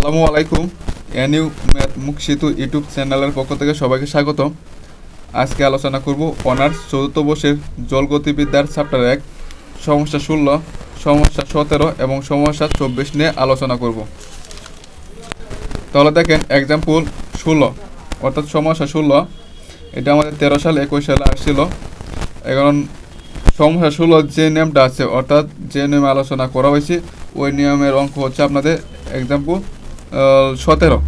আসসালামু আলাইকুম। NU math মুখ সেতু ইউটিউব চ্যানেলের পক্ষ থেকে সবাইকে স্বাগত আজকে আলোচনা করব অনার্স চতুর্থ বর্ষের জলগতিবিদ্যার চ্যাপ্টার এক, সমস্যা ষোলো, সমস্যা সতেরো এবং সমস্যা চব্বিশ নিয়ে আলোচনা করব। তাহলে দেখেন এক্সাম্পল ষোলো, অর্থাৎ সমস্যা ষোলো, এটা আমাদের তেরো সাল, একুশ সালে আসছিল। এখন সমস্যা ষোলো যে নিয়মটা আছে, অর্থাৎ যে নিয়মে আলোচনা করা হয়েছে, ওই নিয়মের অঙ্ক হচ্ছে আপনাদের এক্সাম্পল সতেরো।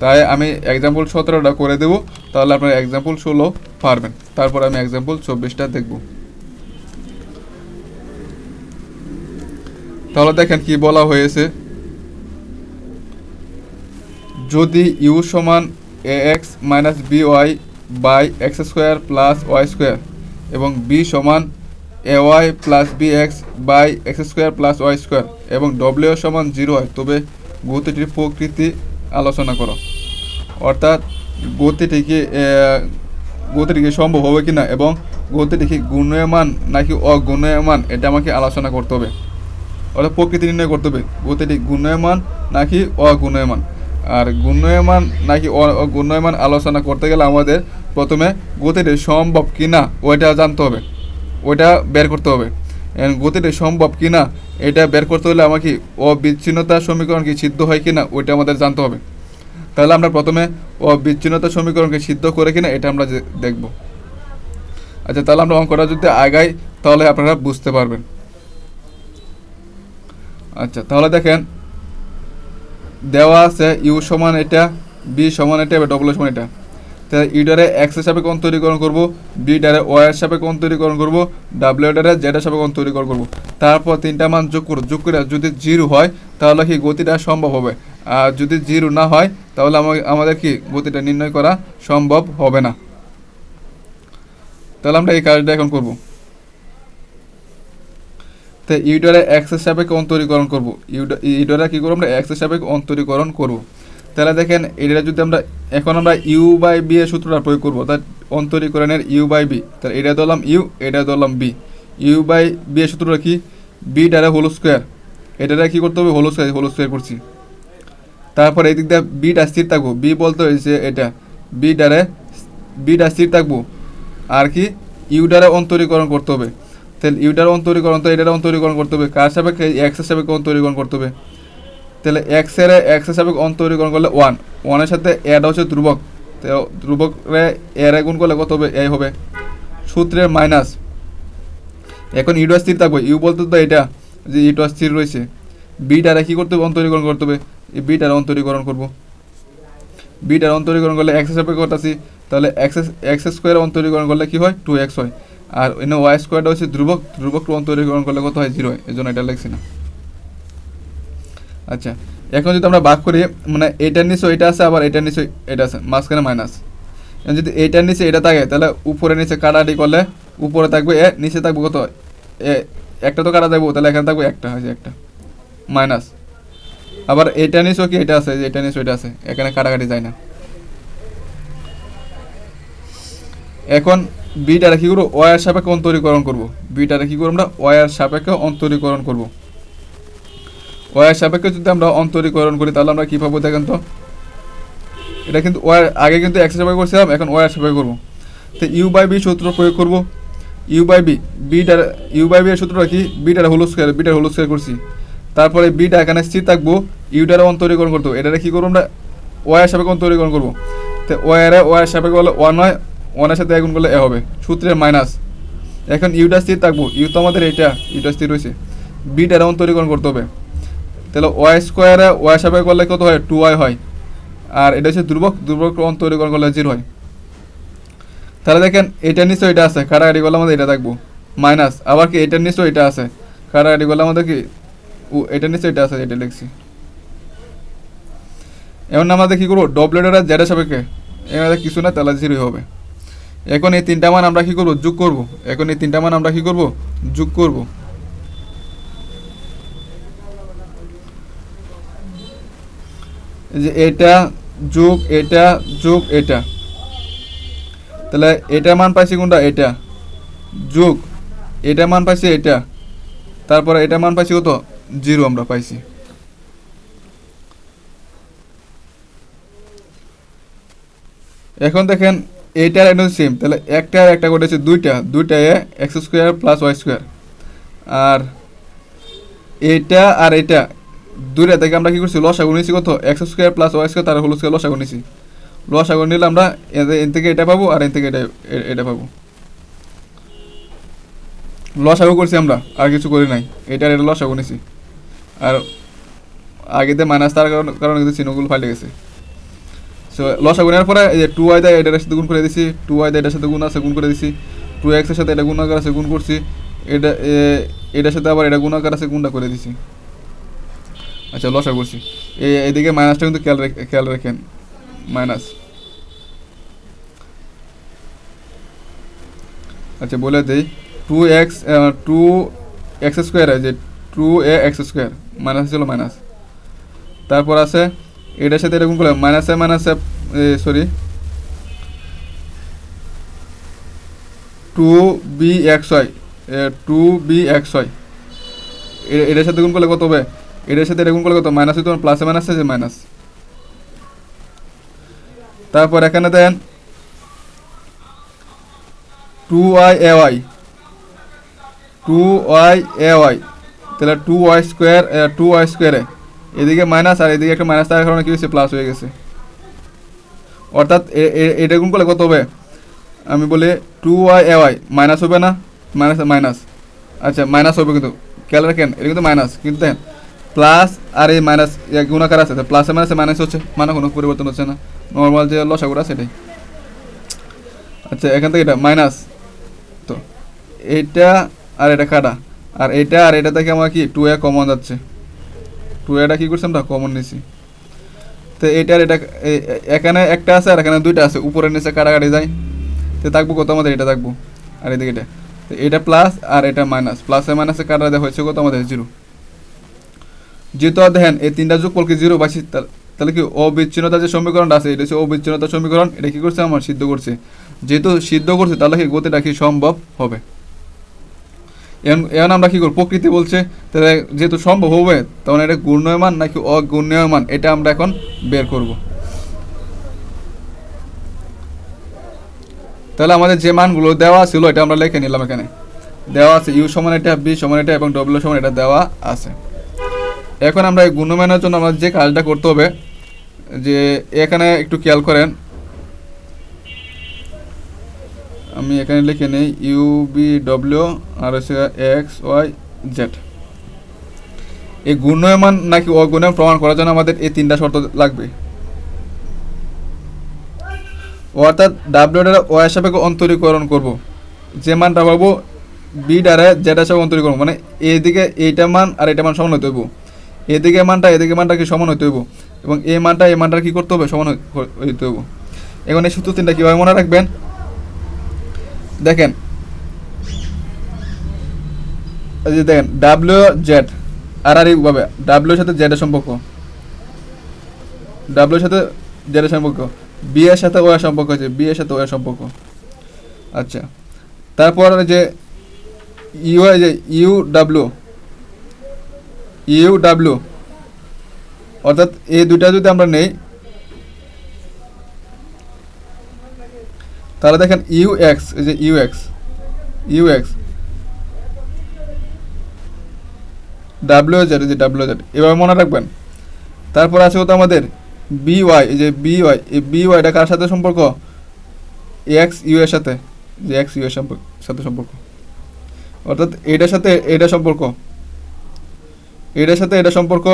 তাই আমি এক্সাম্পল সতেরোটা করে দেবো, তাহলে আপনার এক্সাম্পল ষোলো পারবেন। তারপর আমি এক্সাম্পল চব্বিশটা দেখব। তাহলে দেখেন কি বলা হয়েছে। যদি ইউ সমান A X minus B Y by X square plus Y square এবং বি সমান A Y plus B X by X square plus Y square এবং ডব্লিউ সমান জিরো হয়, তবে গতিটির প্রকৃতি আলোচনা করো। অর্থাৎ গতিটি কি আহ, গতিটি কি সম্ভব হবে কি না এবং গতিটি কি গুণয়মান নাকি অগুণয়মান এটা আমাকে আলোচনা করতে হবে। অর্থাৎ প্রকৃতি নির্ণয় করতে হবে গতিটি গুণয়মান নাকি অগুণয়মান আর গুণয়মান নাকি অ- অগুণয়মান আলোচনা করতে গেলে আমাদের প্রথমে গতিটি সম্ভব কি না ওইটা জানতে হবে ওইটা বের করতে হবে। গতিটি সম্ভব কি না এটা বের করতে হলে আমাকে অবিচ্ছিন্নতা সমীকরণ কি সিদ্ধ হয় কিনা, ওইটা আমাদের জানতে হবে। তাহলে আমরা প্রথমে অবিচ্ছিন্নতা সমীকরণকে সিদ্ধ করে কিনা, এটা আমরা দেখব। আচ্ছা তাহলে আমরা অঙ্কটা যদি আগাই, তাহলে আপনারা বুঝতে পারবেন। আচ্ছা তাহলে দেখেন, দেওয়া আছে ইউ সমান এটা বি সমান এটা এবার ডবল সমান এটা। তাহলে ইউডারে এক্সের সাপেক্ষে অন্তরীকরণ করব বি ডারে ওয়াই এর সাপেক্ষে অন্তরীকরণ করব ডাব্লিউ ডারে জেড এর সাপেক্ষে অন্তরীকরণ করব। তারপর তিনটা মান যোগ করব যোগ করে যদি জিরো হয়, তাহলে কি গতিটা সম্ভব হবে? আর যদি জিরো না হয়, তাহলে আমা- আমাদের কি গতিটা নির্ণয় করা সম্ভব হবে না। তাহলে আমরা এই কাজটা এখন করব। তো ইউডারে এক্সের সাপেক্ষে অন্তরীকরণ করব। ইউডারে কি করব আমরা এক্সের সাপেক্ষে অন্তরীকরণ করব। তাহলে দেখেন, এটা যদি আমরা এখন আমরা ইউ বাই বি এর সূত্রটা প্রয়োগ করব। অর্থাৎ অন্তরীকরণের ইউ বাই বি তাহলে এটা ধরলাম ইউ এটা ধরলাম বি ইউ বাই বি এর সূত্রটা কি? বি ডারে হোল স্কোয়ার এটারে কি করতে হবে? হোল স্কোয়ার হোল স্কোয়ার করছি। তারপর এই দিক দিয়ে বিটা স্থির থাকব। বি বলতে হয়েছে এটা। বি ডারে বিটা স্থির থাকব। আর কি? ইউ ডারে অন্তরীকরণ করতে হবে। তাহলে ইউটার অন্তরীকরণ তো এটার অন্তরীকরণ করতে হবে। কার সাপেক্ষে? এক্সের সাপেক্ষে অন্তরীকরণ করতে হবে। তাহলে এক্সের এক্সের সাপেক্ষে অন্তরীকরণ করলে ওয়ান ওয়ানের সাথে এড হচ্ছে ধ্রুবক। তো ধ্রুবকরে এর গুণ করলে কত হবে? এ হবে। সূত্রের মাইনাস এখন ইউটা স্থির থাকবে। ইউ বলতে তো এটা, যে ইউটা স্থির রয়েছে। বিটারে কী করতে হবে, অন্তরীকরণ করতে হবে। এই বিটার অন্তরীকরণ করব। বিটার অন্তরীকরণ করলে এক্স সাপেক্ষে করতেছি তাহলে এক্স এক্স স্কোয়ার অন্তরীকরণ করলে কি হয়? টু এক্স হয়। আর এনে ওয়াই স্কোয়ারটা হচ্ছে ধ্রুবক। ধ্রুবক অন্তরীকরণ করলে কত হয়? জিরো হয়। এই জন্য এটা লিখছি না। আচ্ছা এখন যদি আমরা ভাগ করি মানে এটার নিচে এটা আছে, আবার এটার নিচে এটা আছে, মাঝখানে মাইনাস এখন যদি এটার নিচে এটা থাকে, তাহলে উপরে নিচে কাটাটি করলে উপরে থাকবে এ, নিচে থাকবে কত? এ, একটা তো কাটা থাকব, তাহলে এখানে থাকবে একটা, হয়েছে একটা মাইনাস আবার এটা নিচেও কি এটা আছে এটা নিচে এটা আছে, এখানে কাটাকাটি যায় না। এখন বিটারে কী করব? ওয়ার সাপেক্ষে অন্তরীকরণ করব। বিটারে কী করব আমরা? ওয়ার সাপেক্ষে অন্তরীকরণ করব। ওয়ার সাপেক্ষে যদি আমরা অন্তরীকরণ করি, তাহলে আমরা কী পাবো দেখেন তো? এটা কিন্তু ওয়ার, আগে কিন্তু এক্স সাপেক্ষে করছিলাম, এখন ওয়ার সাপেক্ষে করব। তো ইউ বাই বি সূত্র প্রয়োগ করব। ইউ বাই বি বিটার ইউ বাই বি এর সূত্রটা কি? বিটার হলুদ স্কোয়ার বিটার হলুদ স্কোয়ার করছি। তারপরে বিটা এখানে স্থির থাকব ইউটারে অন্তরীকরণ করতে হবে। এটারে কী করব আমরা? ওয়ার সাপেক্ষে অন্তরীকরণ করব। তো ওয়ারে ওয়ার সাপেক্ষে বলে ওয়ান হয় ওয়ানের সাথে এগুন করলে এ হবে। সূত্রের মাইনাস এখন ইউটা স্থির থাকব। ইউ তো আমাদের এটা ইউটা স্থির রয়েছে বিটারে অন্তরীকরণ করতে হবে। তাহলে ওয়াই স্কোয়ারে ওয়াই সাপেক্ষে করলে কত হয়? টু ওয়াই হয়। আর এটা হচ্ছে ধ্রুবক ধ্রুবক অন্তরীকরণ করলে জিরো হয়। তাহলে দেখেন, এটার নিচে এটা আছে। কাটাকাটি করলে আমাদের এটা থাকব। মাইনাস আবার কি এটার নিচেও এটা আছে? কাটাকাটি করলে আমাদের কি? ও এটার নিচে এটা আছে এটা লিখছি। এখন আমাদের কী করব? ডবলেটার আর জেডের সাপেক্ষে। এখানে কিছু না, তাহলে জিরোই হবে। এখন এই তিনটা মান আমরা কী করব? যোগ করব। এখন এই তিনটা মান আমরা কী করব? যোগ করব। যে এটা যোগ এটা যোগ এটা। তাহলে এটা মান পাইছি কোনটা? এটা। যোগ এটা মান পাইছি এটা। তারপরে এটা মান পাইছি কত? জিরো আমরা পাইছি। এখন দেখেন এইটার একদম সেম তাহলে একটা একটা করেছে দুইটা। দুইটা A X square plus Y square আর এটা আর এটা দুইটা থেকে আমরা কি করছি? লসাগু নিয়েছি কত? X square plus Y square তার হোল স্কোয়ার লসাগু নিয়েছি লসাগু নিলে আমরা এন থেকে এটা পাবো আর এন থেকে এটা এটা পাবো। লসাগু করছি আমরা, আর কিছু করি নাই। এটা আর এটা লসাগু নিয়েছি আর আগেতে মাইনাস তার কারণে কারণে কিন্তু চিহ্নগুলো ফাটে গেছে। সো লসা গুণের পরে এই যে টু ওয়াই দেয় এটার সাথে গুণ করে দিছি টু ওয়াই দেয় এটার সাথে গুণ আছে, গুণ করে দিছি। টু এক্সের সাথে এটা গুণাকার আছে, গুণ করছি। এটা এটার সাথে আবার এটা গুণাকার আছে, গুণটা করে দিছি। আচ্ছা লসা করছি এদিকে মাইনাসটা কিন্তু খেয়াল খেয়াল রাখেন। মাইনাস। আচ্ছা বলে দিই two X two X square যে two A X square minus ছিল মাইনাস। তারপর আছে, এটার সাথে এরকম করলাম, মাইনাসে মাইনাসে sorry two B X Y two B X Y এটার সাথে গুণ করলে কত হবে? এটার সাথে এরকম করলে কত? মাইনাস হইতে প্লাসে মাইনাস যে মাইনাস তারপর এখানে then two Y A Y two Y A Y তাহলে two Y square two Y স্কোয়ারে এদিকে মাইনাস আর এদিকে একটা মাইনাস থাকার কারণে কি হয়েছে? প্লাস হয়ে গেছে। অর্থাৎ এটা গুণ করলে কত হবে? আমি বলি two Y A Y minus হবে না মাইনাস মাইনাস আচ্ছা মাইনাস হবে কিন্তু। খেয়াল রাখেন, এটা কিন্তু মাইনাস কিন্তু দেখেন প্লাস আর এই মাইনাস গুণাকার আছে প্লাসে মাইনাসে মাইনাস হচ্ছে মানে কোনো পরিবর্তন হচ্ছে না। নর্মাল যে লসাগুড়া সেটাই আচ্ছা এখান থেকে এটা মাইনাস তো এইটা আর এটা কাটা। আর এটা আর এটা থেকে আমার কি টু এ কমন যাচ্ছে। টু এটা কী করছি আমরা? কমন নিছি। তো এটার এটা এখানে একটা আছে আর এখানে দুইটা আছে, উপরে নিচে কাটাকাটি যায়। তো থাকব কত আমাদের? এটা থাকব। আর এদিকে এটা। তো এটা প্লাস আর এটা মাইনাস প্লাসে মাইনাসে কাটা দেওয়া হয়েছে কত আমাদের? জিরো যেহেতু দেখেন, এই তিনটা যোগ করলে জিরো পাইছি তাহলে কি অবিচ্ছিন্নতার যে সমীকরণটা আছে, এটা হচ্ছে অবিচ্ছিন্নতার সমীকরণ, এটা কি করছে আমার? সিদ্ধ করছে। যেহেতু সিদ্ধ করছে, তাহলে কি গতিটা কি সম্ভব হবে? এখন আমরা কি করব? প্রকৃতি বলছে, তাহলে যেহেতু সম্ভব হবে, তখন এটা গুণনীয়মান নাকি অগুণনীয়মান, এটা আমরা এখন বের করব। তাহলে আমাদের যে মানগুলো দেওয়া ছিল, এটা আমরা লিখে নিলাম এখানে। দেওয়া আছে ইউ সমান এটা বি সমান এটা এবং ডব্লিউ সমান এটা দেওয়া আছে। এখন আমরা এই গুণমানের জন্য আমরা যে কাজটা করতে হবে, যে এখানে একটু খেয়াল করেন। আমি এখানে লিখে নেই ইউ বি ডব্লিউ আর এক্স ওয়াই জেড এই গুণমান নাকি অগুণমান প্রমাণ করার জন্য আমাদের এই তিনটা শর্ত লাগবে। অর্থাৎ ডাব্লিউ দ্বারা ওয়াই সাপেক্ষে অন্তরীকরণ করব। যে মানটা পাবো বি দ্বারা যেটা সাপেক্ষে অন্তরীকরণ মানে এইদিকে এইটা মান আর এটা মান সমান হতে হইব। এদিকে মানটা এদিকে মানটা কি সমান হতে হইব? এবং এই মানটা এই মানটা কি করতে হবে? সমান হই- হইতে হইব। এখন এই সূত্র তিনটা কীভাবে মনে রাখবেন? দেখেন দেখেন ডাব্লিউ জেড আর আর এইভাবে ডাব্লিউর সাথে জেডের সম্পর্ক। ডাব্লিউর সাথে জেডের সম্পর্ক। বি এর সাথে ও এর সম্পর্ক আছে। বি এর সাথে ও এর সম্পর্ক। আচ্ছা তারপর যে ইউ যে ইউ ডাব্লিউ ইউ ডাব্লিউ। অর্থাৎ এই দুইটা যদি আমরা নেই, তাহলে দেখেন ইউ এক্স, এই যে U X U X. W Z, এই যে ডাব্লিউ জেড। এভাবে মনে রাখবেন। তারপর আছে হতো আমাদের বি ওয়াই, এই যে বি ওয়াই, এই বি ওয়াইটা কার সাথে সম্পর্ক? এক্স ইউ এর সাথে, যে এক্স ইউ এর সম্পর্ক সাথে সম্পর্ক। অর্থাৎ এটার সাথে এটা সম্পর্ক। এটার সাথে এটা সম্পর্ক,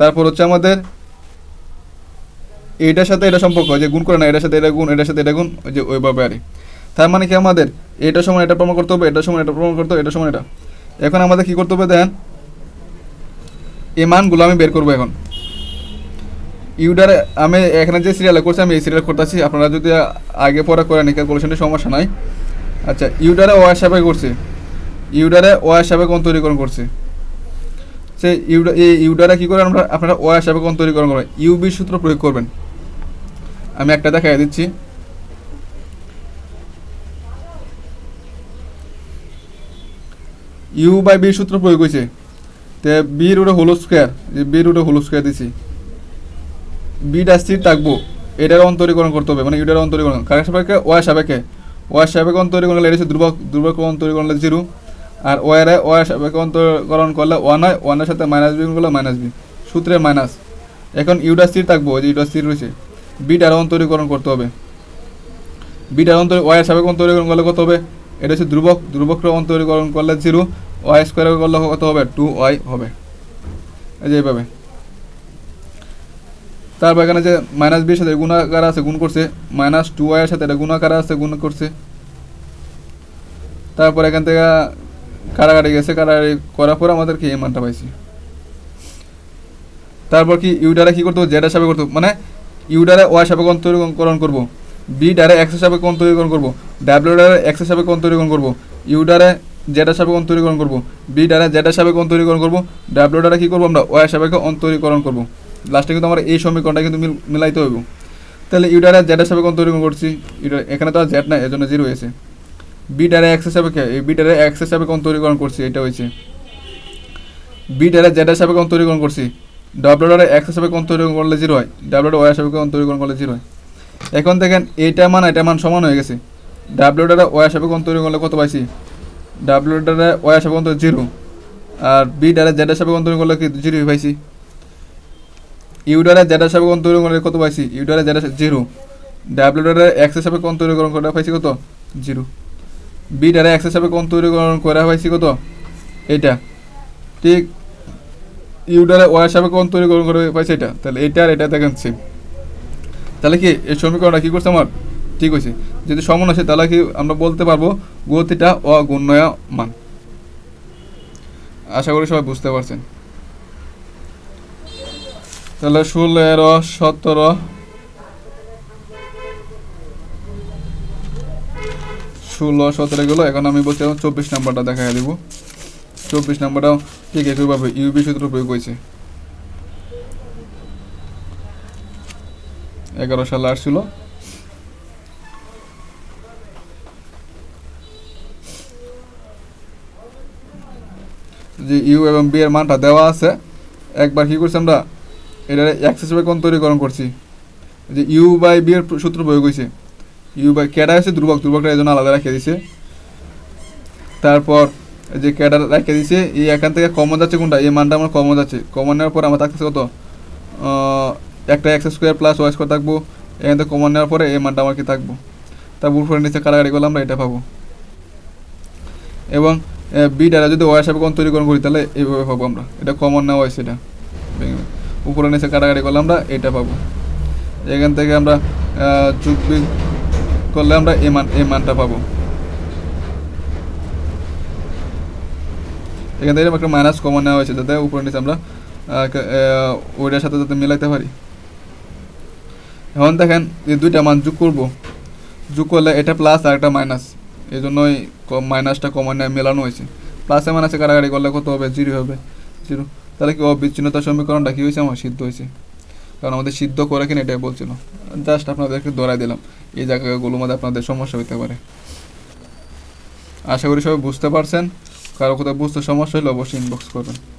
তারপর হচ্ছে আমাদের এটার সাথে এটা সম্পর্ক, যে গুণ করে না, এটার সাথে এটা গুণ, এটার সাথে এটা গুণ, ওই যে ওইভাবে আর। তার মানে কি আমাদের? এটার সময় এটা প্রমাণ করতে হবে এটার সময় এটা প্রমাণ করতে হবে এটার সময় এটা। এখন আমাদের কি করতে হবে দেন এই মানগুলো আমি বের করব এখন। ইউডার আমি এখানে যে সিরিয়াল করছি, আমি এই সিরিয়াল করতেছি। আপনারা যদি আগে পরে করে করেন ক্যালকুলেশনের সমস্যা নাই। আচ্ছা ইউডারে ও হিসাবে করছি। ইউডারে ও হিসাবে কোন তৈরিকরণ করছি। সে ইউডা, এই ইউডারে কী করে? আমরা, আপনারা ও হিসাবে কোন তৈরিকরণ করবেন ইউবি সূত্র প্রয়োগ করবেন। আমি একটা দেখাই দিচ্ছি। ইউ বাই বি সূত্র প্রয়োগ হয়েছে। তে বি রুটে হোল স্কোয়ার যে বি রুটে হোল স্কোয়ার দিছি। বিটা স্থির থাকব। এটার অন্তরীকরণ করতে হবে। মানে ইউটার অন্তরীকরণ। কার সাপেক্ষে ওয়াই সাপেক্ষে। ওয়াই সাপেক্ষে অন্তরীকরণ এটা হচ্ছে দুর্বক দুর্বক অন্তরীকরণ জিরো আর ওয়ারে ওয়াই সাপেক্ষে অন্তরীকরণ করলে ওয়ান হয় ওয়ানের সাথে মাইনাস বি করলে মাইনাস বি সূত্রে মাইনাস এখন ইউটা স্থির থাকব, যে ইউটা স্থির রয়েছে। বিটার অন্তরীকরণ করতে হবে। বিটার অন্তর ওয়াই সাপেক্ষে অন্তরীকরণ করলে কত হবে? এটা হচ্ছে ধ্রুবক। ধ্রুবকটা অন্তরীকরণ করলে জিরো ওয়াই স্কোয়ার করলে কত হবে? টু ওয়াই হবে। এই যে এইভাবে। তারপর এখানে যে মাইনাস বির সাথে গুণাকার আছে, গুণ করছে মাইনাস টু ওয়াই এর সাথে এটা গুণাকার আছে, গুণ করছে। তারপর এখান থেকে কারাগারি গেছে, কারাগারি করার পর আমাদের কি এই মানটা পাইছি। তারপর কি, ইউডারে কি করতে হবে? জেড হিসাবে করতে মানে ইউডারে ওয়াই সাপেক্ষে অন্তরীকরণ করব। বি ডারে এক্স হিসাবে অন্তরীকরণ করব। ডাব্লিউ ডারে এক্স হিসাবে অন্তরীকরণ করব। ইউডারে জেড হিসাবে অন্তরীকরণ করব। বি ডারে জেড হিসাবে অন্তরীকরণ করব। ডাব্লিউ ডারে কি করব আমরা? ওয়াই হিসাবে অন্তরীকরণ করব। লাস্টে কিন্তু আমার এই সমীকরণটা কিন্তু মিলাইতে হইব। তাহলে ইউডারে জেড হিসাবে অন্তরীকরণ করছি। ইউডার এখানে তো আর জেড নাই, এজন্য জিরো হয়েছে। বি ডারে এক্স হিসাবে এই বি ডারে এক্স হিসাবে অন্তরীকরণ করছি? এটা হয়েছে বি ডারে জেড হিসাবে অন্তরীকরণ করছি? ডাব্লিউ ডারে এক্স হিসাবে অন্তরীকরণ করলে জিরো হয়? ডাব্লিউ ডারে ওয়াই হিসাবে অন্তরীকরণ করলে জিরো হয়? এখন দেখেন এইটা মান এটা মান সমান হয়ে গেছে। ডাব্লিউ ডারে ওয়াই হিসাবে অন্তরীকরণ করলে কত পাইছি? ডাব্লিউ ডারে ওয়াই হিসাবে অন্তর জিরো আর বি ডারে জেড হিসাবে অন্তরীকরণ করলে জিরো পাইছি? ইউডারে জেড হিসাবে অন্তরীকরণ করলে কত পাইছি? ইউডারে জেড জিরো ডাব্লিউ ডারে এক্স হিসাবে অন্তরীকরণ করে পাইছি কত? জিরো বি ডারে এক্স হিসাবে তৈরি করে পাইছি কত? এইটা। ঠিক। ইউডারে ওয়াই হিসাবে অন্তরীকরণ করে পাইছি এটা তাহলে এটা আর এটা দেখেন সেম তাহলে কি এই সমীকরণটা কী করছে আমার? ঠিক হয়েছে। যদি সমান আছে তাহলে কি আমরা বলতে পারব গতিটা মান? আশা করি সবাই বুঝতে পারছেন। তাহলে ষোলো সতেরো ষোলো, সতেরো গেলো এখন আমি বলছি চব্বিশ নাম্বারটা দেখা দিব। চব্বিশ নাম্বারটাও ঠিক একইভাবে ইউবি সূত্র প্রয়োগ হয়েছে এগারো সালে আসছিল। যে ইউ এবং বি এর মানটা দেওয়া আছে, একবার কি করছি আমরা এটা এক্স হিসেবে কোন তৈরিকরণ করছি। যে ইউ বাই বি এর সূত্র প্রয়োগ হয়েছে। ইউ বাই ক্যাডা হচ্ছে ধ্রুবক, ধ্রুবকটা এই জন্য আলাদা রেখে দিছে। তারপর যে ক্যাডা রেখে দিছে, এই এখান থেকে কমন যাচ্ছে কোনটা? এই মানটা আমার কমন যাচ্ছে। কমন নেওয়ার পর আমার থাকতেছে কত? একটা X square plus Y square থাকব। এখান থেকে কমন নেওয়ার পরে এই মানটা আমার কি থাকব? তারপর উপরে নিচে কারাগারি করলে আমরা এটা পাবো এবং বি দ্বারা যদি ওয়াই হিসাবে তৈরিকরণ করি, তাহলে এইভাবে পাবো আমরা। এটা কমন নেওয়া হয়েছে এটা উপরে নিচে কাটাকাটি করলে আমরা এটা পাবো এখান থেকে আমরা যোগ করলে আমরা এ মান এ মানটা পাবো। এখান থেকে একটা মাইনাস কমন নেওয়া হয়েছে যাতে উপরে নিচে আমরা ওইটার সাথে যাতে মিলাইতে পারি। এখন দেখেন এই দুইটা মান যোগ করব। যোগ করলে এটা প্লাস আর একটা মাইনাস এই জন্যই মাইনাসটা কমন মেলানো হয়েছে। প্লাসে মাইনাসে কাটাকাটি করলে কত হবে? জিরো হবে। জিরো তাহলে কি অবিচ্ছিন্নতার সমীকরণটা কী হয়েছে? আমার সিদ্ধ হয়েছে। কারণ আমাদের সিদ্ধ করে কিনা এটাই বলছিল। জাস্ট আপনাদেরকে দৌড়াই দিলাম। এই জায়গাগুলোর মধ্যে আপনাদের সমস্যা হইতে পারে। আশা করি সবাই বুঝতে পারছেন। কারও কোথাও বুঝতে সমস্যা হলে অবশ্যই ইনবক্স করবেন।